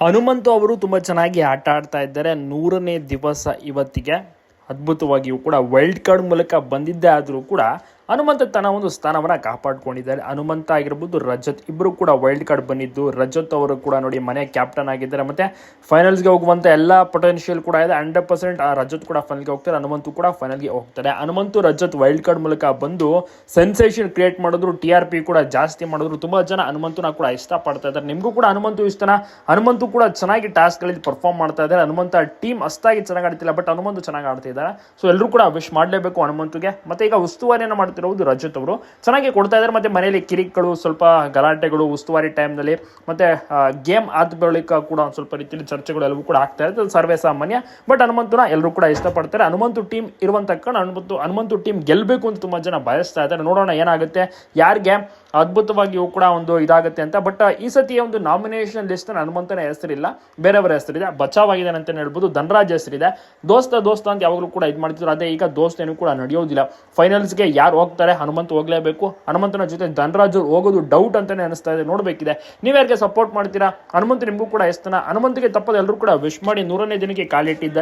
ಹನುಮಂತು ಅವರು ತುಂಬ ಚೆನ್ನಾಗಿ ಆಟ ಆಡ್ತಾ ಇದ್ದಾರೆ. ನೂರನೇ ದಿವಸ ಇವತ್ತಿಗೆ ಅದ್ಭುತವಾಗಿಯೂ ಕೂಡ ವೈಲ್ಡ್ ಕಾರ್ಡ್ ಮೂಲಕ ಬಂದಿದ್ದೇ ಆದರೂ ಕೂಡ ಹನುಮಂತ ತನ್ನ ಒಂದು ಸ್ಥಾನವನ್ನು ಕಾಪಾಡ್ಕೊಂಡಿದ್ದಾರೆ. ಹನುಮಂತ ಆಗಿರ್ಬೋದು ರಜತ್ ಇಬ್ಬರು ಕೂಡ ವೈಲ್ಡ್ ಕಾರ್ಡ್ ಬಂದಿದ್ದು. ರಜತ್ ಅವರು ಕೂಡ ನೋಡಿ ಮನೆ ಕ್ಯಾಪ್ಟನ್ ಆಗಿದ್ದಾರೆ. ಮತ್ತೆ ಫೈನಲ್ಸ್ಗೆ ಹೋಗುವಂಥ ಎಲ್ಲ ಪೊಟೆನ್ಷಿಯಲ್ ಕೂಡ ಇದೆ. ಹಂಡ್ರೆಡ್ ಪರ್ಸೆಂಟ್ ರಜತ್ ಕೂಡ ಫೈನಲ್ಗೆ ಹೋಗ್ತಾರೆ. ಹನುಮಂತು ಕೂಡ ಫೈನಲ್ಗೆ ಹೋಗ್ತಾರೆ. ಹನುಮಂತು, ರಜತ್ ವೈಲ್ಡ್ ಕಾರ್ಡ್ ಮೂಲಕ ಬಂದು ಸೆನ್ಸೇಷನ್ ಕ್ರಿಯೇಟ್ ಮಾಡಿದ್ರು. ಟಿ ಆರ್ ಪಿ ಕೂಡ ಜಾಸ್ತಿ ಮಾಡಿದ್ರು. ತುಂಬ ಜನ ಹನುಮಂತನ ಕೂಡ ಇಷ್ಟಪಡ್ತಾ ಇದ್ದಾರೆ. ನಿಮಗೂ ಕೂಡ ಹನುಮಂತು ಇಷ್ಟನ ಹನುಮಂತು ಕೂಡ ಚೆನ್ನಾಗಿ ಟಾಸ್ಕ್ಗಳಲ್ಲಿ ಪರ್ಫಾರ್ಮ್ ಮಾಡ್ತಾ ಇದ್ದಾರೆ. ಹನುಮಂತ ಟೀಮ್ ಅಷ್ಟಾಗಿ ಚೆನ್ನಾಗಿ ಆಡ್ತಿಲ್ಲ ಬಟ್ ಹನುಮಂತು ಚೆನ್ನಾಗಿ ಆಡ್ತಾ ಇದ್ದಾರೆ ಸೊ ಎಲ್ಲರೂ ಕೂಡ ವಿಶ್ ಮಾಡಲೇಬೇಕು ಹನುಮಂತುಗೆ. ಮತ್ತೆ ಈಗ ಉಸ್ತುವಾರಿಯನ್ನು ಮಾಡ್ತಿರೋದು ರಜತ್ ಅವರು. ಚೆನ್ನಾಗಿ ಕೊಡ್ತಾ ಇದ್ದಾರೆ. ಮತ್ತೆ ಮನೆಯಲ್ಲಿ ಕಿರಿಕ್ಗಳು, ಸ್ವಲ್ಪ ಗಲಾಟೆಗಳು ಉಸ್ತುವಾರಿ ಟೈಮ್ನಲ್ಲಿ ಮತ್ತೆ ಗೇಮ್ ಆದ ಬಳಿಕ ಕೂಡ ಒಂದು ಸ್ವಲ್ಪ ರೀತಿಯಲ್ಲಿ ಚರ್ಚೆಗಳು ಎಲ್ಲವೂ ಕೂಡ ಆಗ್ತಾ ಇರುತ್ತೆ. ಸರ್ವೇ ಸಾಮಾನ್ಯ. ಬಟ್ ಹನುಮಂತನ ಎಲ್ಲರೂ ಕೂಡ ಇಷ್ಟಪಡ್ತಾರೆ. ಹನುಮಂತು ಟೀಮ್ ಇರುವಂತ ಕಾರಣ ಹನುಮಂತು ಹನುಮಂತು ಟೀಮ್ ಗೆಲ್ಲಬೇಕು ಅಂತ ತುಂಬಾ ಜನ ಬಯಸ್ತಾ ಇದ್ದಾರೆ. ನೋಡೋಣ ಏನಾಗುತ್ತೆ. ಯಾರಿಗೆ ಅದ್ಭುತವಾಗಿಯೂ ಕೂಡ ಒಂದು ಇದಾಗುತ್ತೆ ಅಂತ. ಬಟ್ ಈ ಸತಿಯ ಒಂದು ನಾಮಿನೇಷನ್ ಲಿಸ್ಟ್ ಹನುಮಂತನ ಹೆಸರಿಲ್ಲ. ಬೇರೆಯವರ ಹೆಸರಿದೆ. ಬಚಾವಾಗಿದ್ದಾನೆ ಅಂತ ಹೇಳ್ಬೋದು. ಧನರಾಜ್ ಹೆಸರಿದೆ. ದೋಸ್ತ ದೋಸ್ತ ಅಂತ ಯಾವಾಗಲೂ ಕೂಡ ಇದು ಮಾಡ್ತಿದ್ರು. ಅದೇ ಈಗ ದೋಸ್ತ ಏನು ಕೂಡ ನಡೆಯೋದಿಲ್ಲ. ಫೈನಲ್ಸ್ಗೆ ಯಾರು ಹೋಗ್ತಾರೆ, ಹನುಮಂತ ಹೋಗ್ಲೇಬೇಕು. ಹನುಮಂತನ ಜೊತೆ ಧನರಾಜು ಹೋಗೋದು ಡೌಟ್ ಅಂತಾನೆ ಅನಿಸ್ತಾ ಇದೆ, ನೋಡಬೇಕಿದೆ. ನೀವು ಯಾರಿಗೆ ಸಪೋರ್ಟ್ ಮಾಡ್ತೀರಾ? ಹನುಮಂತ ನಿಮಗೂ ಕೂಡ ಎಸ್ತನ ಹನುಮಂತಿಗೆ ತಪ್ಪದೆ ಎಲ್ಲರೂ ಕೂಡ ವಿಶ್ ಮಾಡಿ ನೂರನೇ ದಿನಕ್ಕೆ ಕಾಲಿಟ್ಟಿದ್ದಾರೆ.